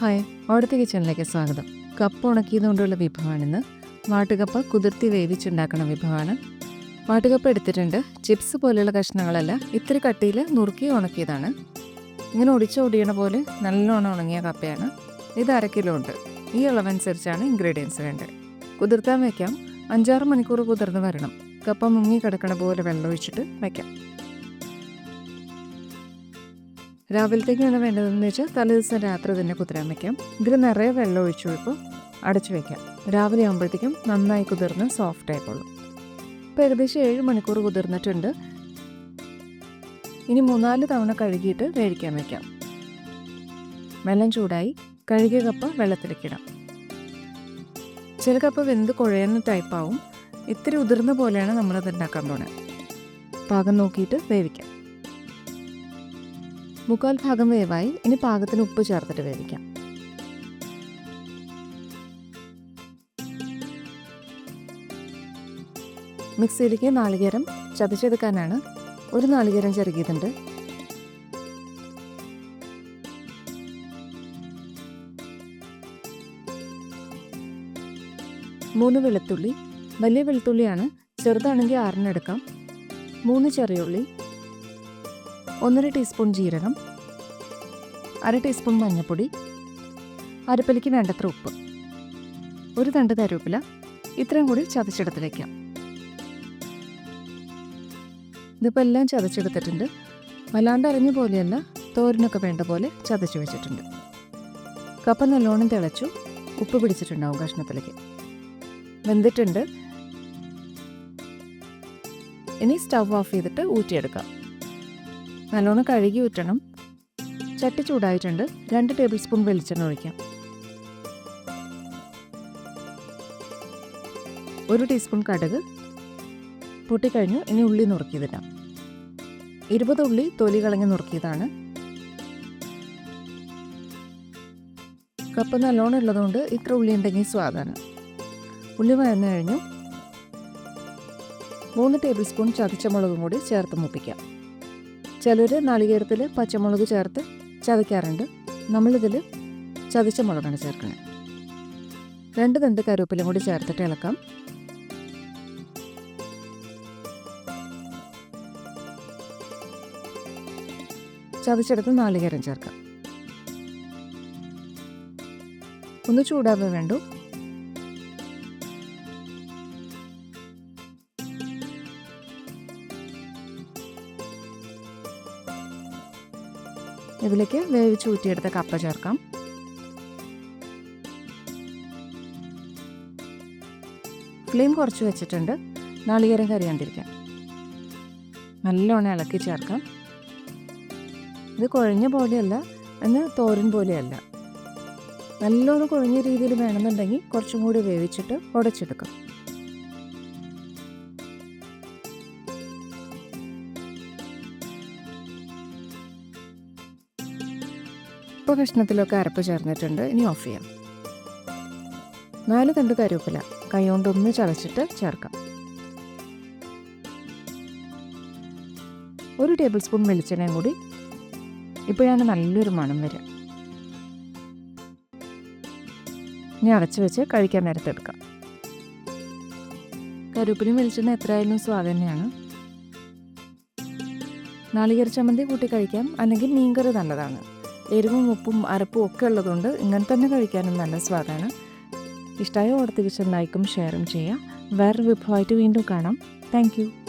Hi അവിടുത്തെ കിച്ചണിലേക്ക് സ്വാഗതം. കപ്പ ഉണക്കിയതുകൊണ്ടുള്ള വിഭവമാണിന്ന്. വാട്ടുകപ്പ് കുതിർത്തി വേവിച്ചുണ്ടാക്കുന്ന വിഭവമാണ്. വാട്ടുകപ്പ് എടുത്തിട്ടുണ്ട്. ചിപ്സ് പോലെയുള്ള കഷ്ണങ്ങളല്ല ഇത്തിരി കട്ടിയിൽ നുറുക്കി ഉണക്കിയതാണ്. ഇങ്ങനെ ഒടിച്ച് ഒടിയണ പോലെ നല്ലോണം ഉണങ്ങിയ കപ്പയാണ്. ഇത് അര കിലോ ഉണ്ട്. ഈ അളവനുസരിച്ചാണ് ഇൻഗ്രീഡിയൻസ് വേണ്ടത്. കുതിർത്താൻ വയ്ക്കാം അഞ്ചാറ് മണിക്കൂർ കുതിർന്ന് വരണം. കപ്പ മുങ്ങി കിടക്കണ പോലെ വെള്ളമൊഴിച്ചിട്ട് വയ്ക്കാം രാവിലത്തേക്കാണ് വേണ്ടതെന്ന് വെച്ചാൽ തലേദിവസം രാത്രി തന്നെ കുതിരാൻ വെക്കാം. ഇതിൽ നിറയെ വെള്ളം ഒഴിച്ചു കൊടുക്കും അടച്ചു വെക്കാം. രാവിലെ ആകുമ്പോഴത്തേക്കും നന്നായി കുതിർന്ന് സോഫ്റ്റ് ആയിക്കോളും. ഇപ്പോൾ ഏകദേശം ഏഴ് മണിക്കൂർ കുതിർന്നിട്ടുണ്ട്. ഇനി മൂന്നാൽ തവണ കഴുകിയിട്ട് വേവിക്കാൻ വെക്കാം. വെള്ളം ചൂടായി കഴുകിയ കപ്പ വെള്ളത്തിലേക്കിടാം ചില കപ്പ വെന്ത് കുഴയുന്ന ടൈപ്പാവും ഇത്തിരി ഉതിർന്ന പോലെയാണ് നമ്മളത് ഉണ്ടാക്കാൻ പോണത് പാകം നോക്കിയിട്ട് വേവിക്കാം. മുക്കാൽ ഭാഗം വേവായി ഇനി പാകത്തിന് ഉപ്പ് ചേർത്തിട്ട് വേവിക്കാം. മിക്സിയിലേക്ക് നാളികേരം ചതച്ചെടുക്കാനാണ്. ഒരു നാളികേരം ചെറുകിയതുണ്ട്. മൂന്ന് വെളുത്തുള്ളി. വലിയ വെളുത്തുള്ളിയാണ് ചെറുതാണെങ്കിൽ ആറിനെടുക്കാം മൂന്ന് ചെറിയുള്ളി ഒന്നര ടീസ്പൂൺ ജീരകം അര ടീസ്പൂൺ മഞ്ഞൾപ്പൊടി അരപ്പലിക്ക് വേണ്ടത്ര ഉപ്പ് ഒരു തണ്ട് കരുവേപ്പില ഇത്രയും കൂടി ചതച്ചെടുത്ത് വയ്ക്കാം ഇതിപ്പോൾ എല്ലാം ചതച്ചെടുത്തിട്ടുണ്ട്. വല്ലാണ്ട് അരഞ്ഞ പോലെയല്ല തോരനൊക്കെ വേണ്ട പോലെ ചതച്ച് വെച്ചിട്ടുണ്ട്. കപ്പ നല്ലോണം തിളച്ചു ഉപ്പ് പിടിച്ചിട്ടുണ്ടാവും കഷ്ണത്തിലേക്ക്. വെന്തിട്ടുണ്ട്. ഇനി സ്റ്റവ് ഓഫ് ചെയ്തിട്ട് ഊറ്റിയെടുക്കാം. നല്ലോണം കഴുകി ഊറ്റണം. ചട്ടി ചൂടായിട്ടുണ്ട്. രണ്ട് ടേബിൾ സ്പൂൺ വെളിച്ചെണ്ണ ഒഴിക്കാം. ഒരു ടീസ്പൂൺ കടുക്. പൊട്ടിക്കഴിഞ്ഞു ഇനി ഉള്ളി നുറുക്കിയതിടാം. ഇരുപത് ഉള്ളി തൊലി കളഞ്ഞ് നുറുക്കിയതാണ്. കപ്പ് നല്ലോണം ഉള്ളതുകൊണ്ട് ഇത്ര ഉള്ളി ഉണ്ടെങ്കിൽ സ്വാദാണ്. ഉള്ളി വഴന്നു കഴിഞ്ഞു. മൂന്ന് ടേബിൾ സ്പൂൺ ചതച്ച മുളകും കൂടി ചേർത്ത് മുപ്പിക്കാം. ചിലർ നാളികേരത്തിൽ പച്ചമുളക് ചേർത്ത് ചതയ്ക്കാറുണ്ട്. നമ്മളിതിൽ ചതച്ച മുളകാണ് ചേർക്കുന്നത്. രണ്ട് തണ്ട് കരുവേപ്പിലും കൂടി ചേർത്തിട്ട് ഇളക്കാം. ചതച്ചെടുത്ത് നാളികേരം ചേർക്കാം. ഒന്ന് ചൂടാവേ വേണ്ടു. ഇതിലേക്ക് വേവിച്ച് ഊറ്റിയെടുത്ത കപ്പ ചേർക്കാം. ഫ്ലെയിം കുറച്ച് വെച്ചിട്ടുണ്ട്. നാളികേരം കറിയാണ്ടിരിക്കാം നല്ലോണം ഇളക്കി ചേർക്കാം. ഇത് കുഴഞ്ഞ പോലെയല്ല എന്ന് തോരൻ പോലെയല്ല. നല്ലോണം കുഴഞ്ഞ രീതിയിൽ വേണമെന്നുണ്ടെങ്കിൽ കുറച്ചും കൂടി വേവിച്ചിട്ട് ഉടച്ചെടുക്കാം. ഇപ്പോൾ കഷ്ണത്തിലൊക്കെ അരപ്പ് ചേർന്നിട്ടുണ്ട്. ഇനി ഓഫ് ചെയ്യാം. നാല് തണ്ട് കരുവേപ്പില. കൈകൊണ്ട് ഒന്ന് ചതച്ചിട്ട് ചേർക്കാം. ഒരു ടേബിൾ സ്പൂൺ വെളിച്ചെണ്ണയും കൂടി. ഇപ്പോഴാണ് നല്ലൊരു മണം വരിക ഇനി അടച്ചു വെച്ച് കഴിക്കാൻ നേരത്തെ എടുക്കാം. കരുവേപ്പിലും വെളിച്ചെണ്ണ എത്രയായാലും സ്വാദ് തന്നെയാണ്. നാളികേര ചമ്മന്തി കൂട്ടി കഴിക്കാം. അല്ലെങ്കിൽ മീൻകറി നല്ലതാണ്. എരിവും ഉപ്പും അരപ്പും ഒക്കെ ഉള്ളതുകൊണ്ട് ഇങ്ങനെ തന്നെ കഴിക്കാനും നല്ല സ്വാദാണ്. ഇഷ്ടമായ ഓർത്ത് കിച്ചൺ ലൈക്കും ഷെയറും ചെയ്യുക. വേറൊരു വിഭവമായിട്ട് വീണ്ടും കാണാം. താങ്ക്